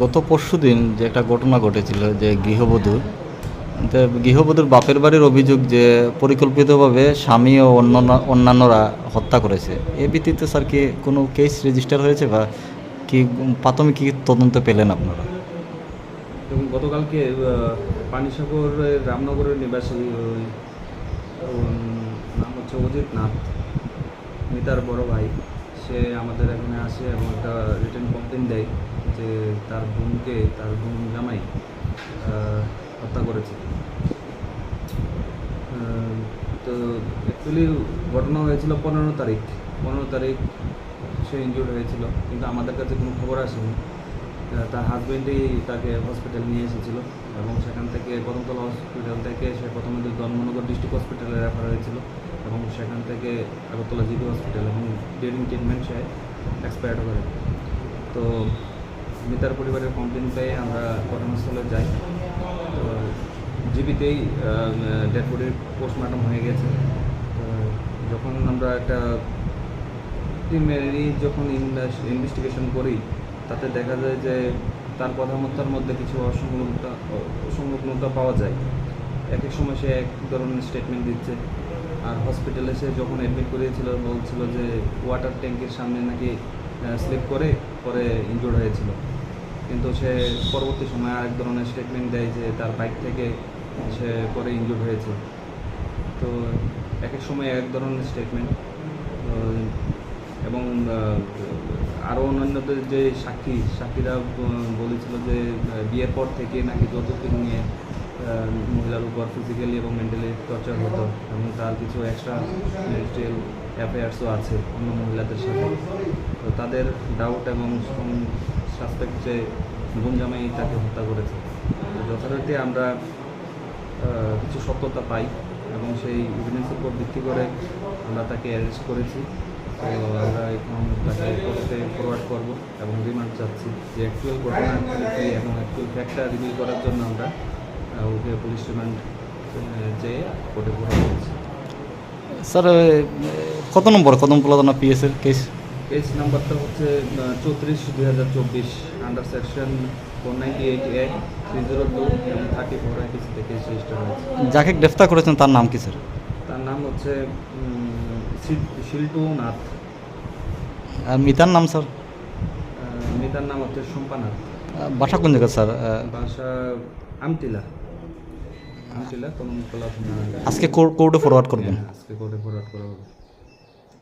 গত পরশু দিন যে একটা ঘটনা ঘটেছিল যে গৃহবধূ গৃহবধূর বাপের বাড়ির অভিযোগ যে পরিকল্পিতভাবে স্বামী ও অন্যান্য, অন্যান্যরা হত্যা করেছে। এ ভিত্তিতে স্যার কি কোনো কেস রেজিস্টার হয়েছে বা কি প্রাথমিক কি তদন্ত পেলেন আপনারা? এবং গতকালকে পানিসাগরের রামনগরের নিবাসী ওই নাম হচ্ছে অজিত নাথ, মিতার বড় ভাই। সে আমাদের এখানে আসে এবং একটা রিটার্ন কমপ্লেন দেয়। যে তার বোনকে, তার বোন জামাই হত্যা করেছে। তো অ্যাকচুয়ালি ঘটনা হয়েছিল পনেরো তারিখ। পনেরো তারিখ সে ইনজুর্ড হয়েছিল, কিন্তু আমাদের কাছে কোনো খবর আসেনি। তার হাজব্যান্ডই তাকে হসপিটাল নিয়ে এসেছিল এবং সেখান থেকে কদমতলা হসপিটাল থেকে সে প্রথমে ধর্মনগর ডিস্ট্রিক্ট হসপিটালে রেফার হয়েছিল এবং সেখান থেকে আগরতলা জিবি হসপিটাল এবং ডিউরিং ট্রিটমেন্ট সে এক্সপায়ার্ড করে। তো মিতার পরিবারের কমপ্লেন পেয়ে আমরা ঘটনাস্থলে যাই। তো জিবিতেই ডেড বডির পোস্টমর্টম হয়ে গেছে। যখন আমরা একটা প্রিলিমিনারি যখন ইনভেস্টিগেশন করি, তাতে দেখা যায় যে তার কথাবার্তার মধ্যে কিছু অসংলগ্নতা অসংলগ্নতা পাওয়া যায়। এক এক সময় সে এক ধরনের স্টেটমেন্ট দিচ্ছে। আর হসপিটালে সে যখন অ্যাডমিট করিয়েছিল, বলছিল যে ওয়াটার ট্যাঙ্কের সামনে নাকি স্লিপ করে পরে ইনজোর্ড হয়েছিল। কিন্তু সে পরবর্তী সময় আরেক ধরনের স্টেটমেন্ট দেয় যে তার বাইক থেকে সে পরে ইনজোর্ড হয়েছে। তো এক এক সময় এক ধরনের স্টেটমেন্ট এবং আরও অন্যান্যদের যে সাক্ষী, সাক্ষীরা বলেছিল যে বিয়ের পর থেকে নাকি যৌতুক নিয়ে মহিলার উপর ফিজিক্যালি এবং মেন্টালি টর্চার হতো এবং তার কিছু এক্সট্রা ম্যারিটাল অ্যাফেয়ার্সও আছে অন্য মহিলাদের সাথে। তো তাদের ডাউট এবং সাসপেক্ট গুঞ্জামাই তাকে হত্যা করেছে। যথারীতি আমরা কিছু সত্যতা পাই এবং সেই এভিডেন্সের উপর ভিত্তি করে আমরা তাকে অ্যারেস্ট করেছি। তো আমরা এখন তাকে কোর্টে ফরওয়ার্ড করব এবং রিমান্ড চাচ্ছি যে অ্যাকচুয়াল ঘটনা এবং অ্যাকচুয়াল ফ্যাক্টটা রিভিল করার জন্য আমরা ওকে পুলিশ রিমান্ড যেয়ে কোর্টে ফরওয়ার্ড করছি। স্যার কত নম্বর? কদম প্রলাদনা পিএসের কেস কেস নাম্বারটা হচ্ছে চৌত্রিশ দুই হাজার চব্বিশ under section four ninety eight A three zero two এবং থার্টি ফোর আইটিসি থেকে রেজিস্টার হয়েছে। যাকে গ্রেফতার করেছেন তার নাম কি স্যার তার নাম হচ্ছে শিল্টু নাথ। আর মিতার নাম স্যার মিতার নাম হচ্ছে শম্পানাথ বাসা কোন জায়গা স্যার বাসা আমটিলা। আমটিলা কলমতলা থানা আজকে কোর্টে ফরওয়ার্ড করবেন? আজকে কোর্টে ফরওয়ার্ড করা হবে।